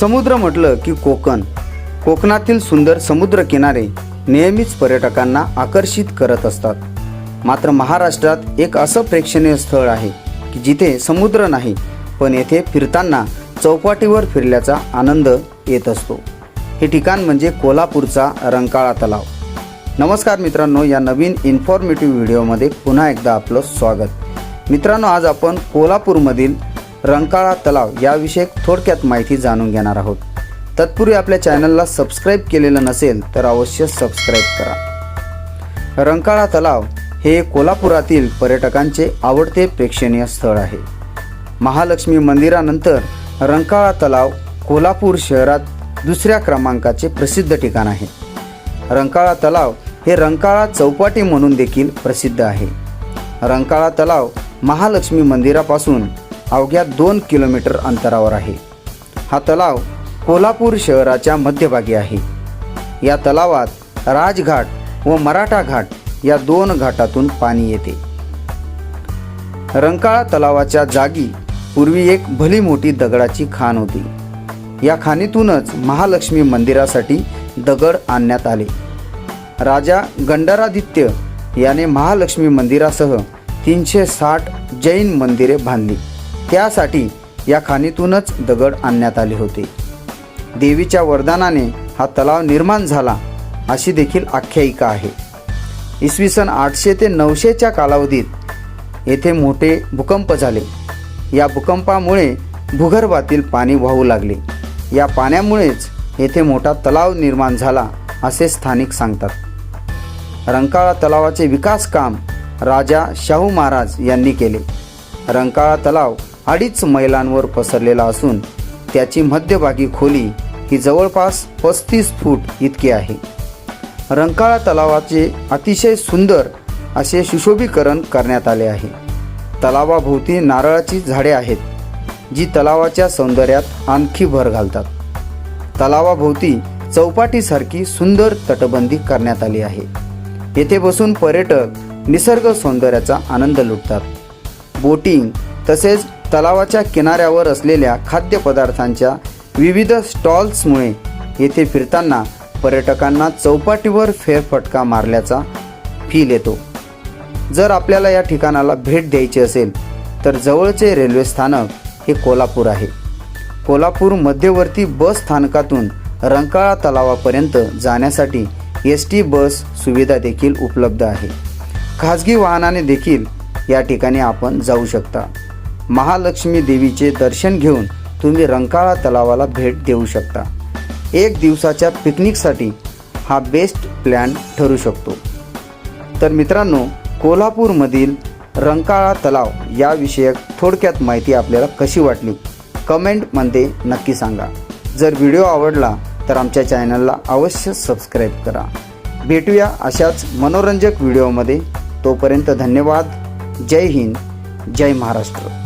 समुद्र म्हटलं की कोकण. कोकणातील सुंदर समुद्र किनारे नेहमीच पर्यटकांना आकर्षित करत असतात. मात्र महाराष्ट्रात एक असं प्रेक्षणीय स्थळ आहे की जिथे समुद्र नाही पण येथे फिरताना चौपाटीवर फिरल्याचा आनंद येत असतो. हे ठिकाण म्हणजे कोल्हापूरचा रंकाळा तलाव. नमस्कार मित्रांनो या नवीन इन्फॉर्मेटिव्ह व्हिडिओमध्ये पुन्हा एकदा आपलं स्वागत. मित्रांनो आज आपण कोल्हापूरमधील रंकाळा तलाव याविषयी थोडक्यात माहिती जाणून घेणार आहोत. तत्पूर्वी आपल्या चॅनलला सबस्क्राईब केलेलं नसेल तर अवश्य सबस्क्राईब करा. रंकाळा तलाव हे कोल्हापुरातील पर्यटकांचे आवडते प्रेक्षणीय स्थळ आहे. महालक्ष्मी मंदिरानंतर रंकाळा तलाव कोल्हापूर शहरात दुसऱ्या क्रमांकाचे प्रसिद्ध ठिकाण आहे. रंकाळा तलाव हे रंकाळा चौपाटी म्हणून देखील प्रसिद्ध आहे. रंकाळा तलाव महालक्ष्मी मंदिरापासून अवघ्या दोन किलोमीटर अंतरावर आहे. हा तलाव कोल्हापूर शहराच्या मध्यभागी आहे. या तलावात राजघाट व मराठा घाट या दोन घाटातून पाणी येते. रंकाळा तलावाच्या जागी पूर्वी एक भली मोठी दगडाची खाण होती. या खाणीतूनच महालक्ष्मी मंदिरासाठी दगड आणण्यात आले. राजा गंडारादित्य याने महालक्ष्मी मंदिरासह तीनशे साठ जैन मंदिरे बांधली. त्यासाठी या खाणीतूनच दगड आणण्यात आले होते. देवीच्या वरदानाने हा तलाव निर्माण झाला अशी देखील आख्यायिका आहे. इसवी सन आठशे ते नऊशेच्या कालावधीत येथे मोठे भूकंप झाले. या भूकंपामुळे भूगर्भातील पाणी वाहू लागले. या पाण्यामुळेच येथे मोठा तलाव निर्माण झाला असे स्थानिक सांगतात. रंकाळा तलावाचे विकास काम राजा शाहू महाराज यांनी केले. रंकाळा तलाव अडीच मैलांवर पसरलेला असून त्याची मध्यभागी खोली ही जवळपास पस्तीस फूट इतकी आहे. रंकाळा तलावाचे अतिशय सुंदर असे सुशोभीकरण करण्यात आले आहे. तलावाभोवती नारळाची झाडे आहेत जी तलावाच्या सौंदर्यात आणखी भर घालतात. तलावाभोवती चौपाटीसारखी सुंदर तटबंदी करण्यात आली आहे. येथे बसून पर्यटक निसर्ग सौंदर्याचा आनंद लुटतात. बोटिंग तसेच तलावाच्या किनाऱ्यावर असलेल्या खाद्यपदार्थांच्या विविध स्टॉल्समुळे येथे फिरताना पर्यटकांना चौपाटीवर फेरफटका मारल्याचा फील येतो. जर आपल्याला या ठिकाणाला भेट द्यायची असेल तर जवळचे रेल्वे स्थानक हे कोल्हापूर आहे. कोल्हापूर मध्यवर्ती बस स्थानकातून रंकाळा तलावापर्यंत जाण्यासाठी एस टी बस सुविधा देखील उपलब्ध आहे. खाजगी वाहनाने देखील या ठिकाणी आपण जाऊ शकता. महालक्ष्मी देवीचे दर्शन घेऊन तुम्ही रंकाळा तलावाला भेट देऊ शकता. एक दिवसाच्या पिकनिकसाठी हा बेस्ट प्लॅन ठरू शकतो. तर मित्रांनो कोल्हापूरमधील रंकाळा तलाव याविषयक थोडक्यात माहिती आपल्याला कशी वाटली? कमेंटमध्ये नक्की सांगा. जर व्हिडिओ आवडला तर आमच्या चॅनलला अवश्य सबस्क्राईब करा. भेटूया अशाच मनोरंजक व्हिडिओमध्ये तोपर्यंत धन्यवाद. जय हिंद. जय महाराष्ट्र.